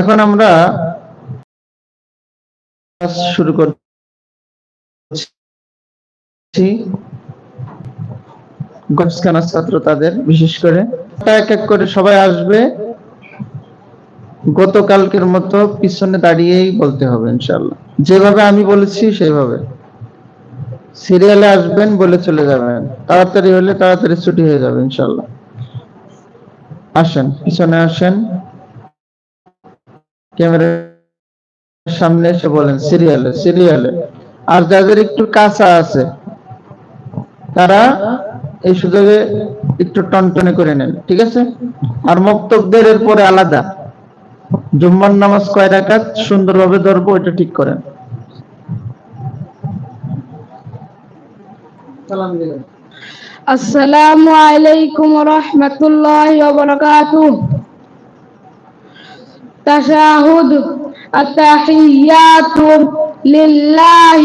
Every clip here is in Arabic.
এখন আমরা শুরু করছি। গমস্কানা ছাত্র তাদের, বিশেষ করে। এক এক করে সবাই আসবে। গতকালকের মতো পিছনে দাঁড়িয়েই বলতে হবে ইনশাল্লাহ যেভাবে আমি বলেছি সেভাবে সিরিয়ালে আসবেন বলে চলে যাবেন। তাড়াতাড়ি হলে তাড়াতাড়ি ছুটি হয়ে যাবে ইনশাল্লাহ আসেন, পিছনে আসেন। ক্যামেরার সামনে এসে বলেন সিরিয়ালে সিরিয়ালে আর যাদের একটু কাঁচা আছে, তারা এই সুযোগে একটু টনটনে করে নেন, ঠিক আছে? আর মক্তবদের পরে আলাদা। জুম্মার নামাজ কয় রাকাত? সুন্দরভাবে ধরবো এটা ঠিক করেন। সালাম দিলেন السلام عليكم ورحمة الله وبركاته. تشاهد التحيات لله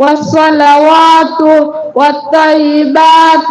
والصلوات والطيبات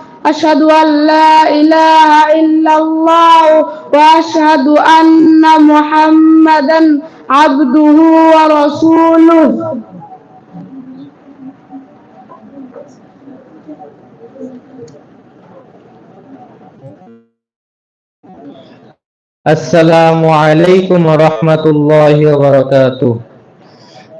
أشهد أن لا إله إلا الله وأشهد أن محمدا عبده ورسوله. السلام عليكم ورحمة الله وبركاته.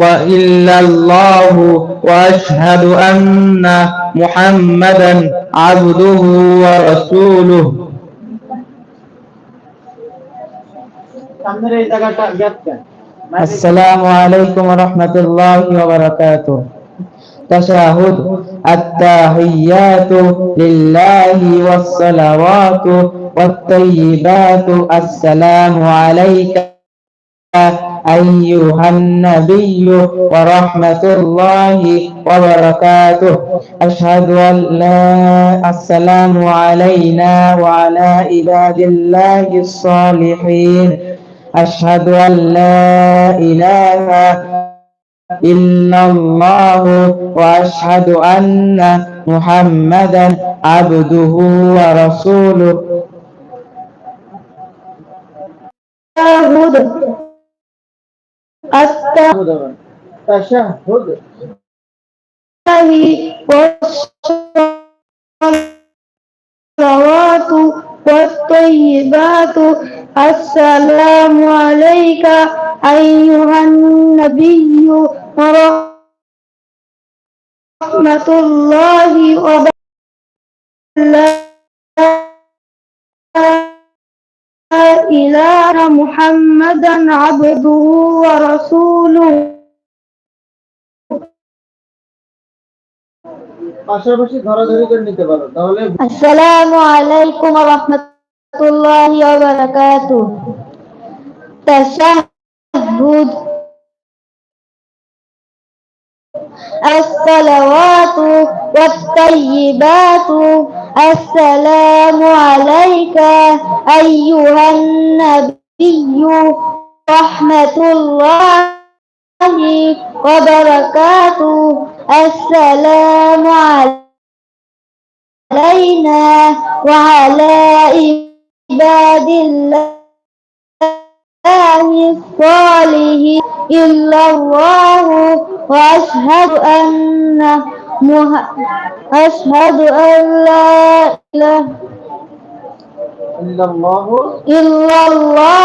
وإلا الله وأشهد أن محمدا عبده ورسوله. السلام عليكم ورحمة الله وبركاته تشاهد التحيات لله والصلوات والطيبات السلام عليك أيها النبي ورحمة الله وبركاته. أشهد أن لا السلام علينا وعلى عباد الله الصالحين. أشهد أن لا إله إلا الله وأشهد أن محمدا عبده ورسوله. التشهد. والصلوات والطيبات. السلام عليك أيها النبي ورحمة الله وبركاته. محمدا عبده ورسوله পাশাপাশি ধরাধরি করে নিতে পারো তাহলে السلام عليكم ورحمة الله وبركاته تشهد الصلوات والطيبات السلام عليك أيها النبي رحمة الله وبركاته السلام علينا وعلى عباد الله الصالحين إلا الله. وأشهد أن مه... أشهد أن لا إله إلا الله. إلا الله.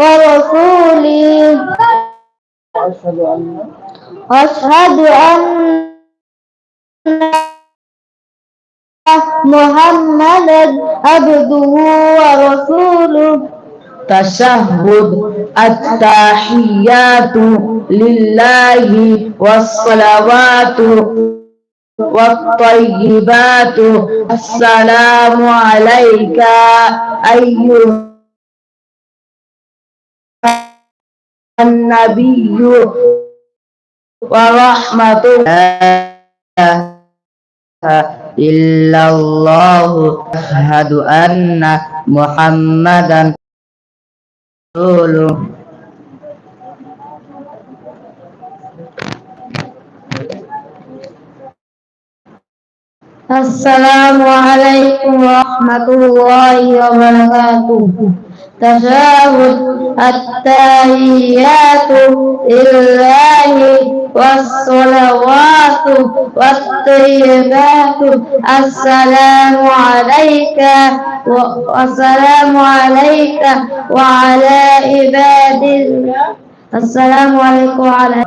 ورسوله. أن أشهد أن محمدا عبده ورسوله. تشهد التحيات لله والصلوات والطيبات. السلام عليك أيها النبي ورحمة الله إلا الله أشهد أن محمدا رسوله. السلام عليكم ورحمة الله وبركاته. تشاهد التحيات لله والصلوات والطيبات. السلام عليك والسلام عليك وعلى عباد الله. السلام عليكم وعلى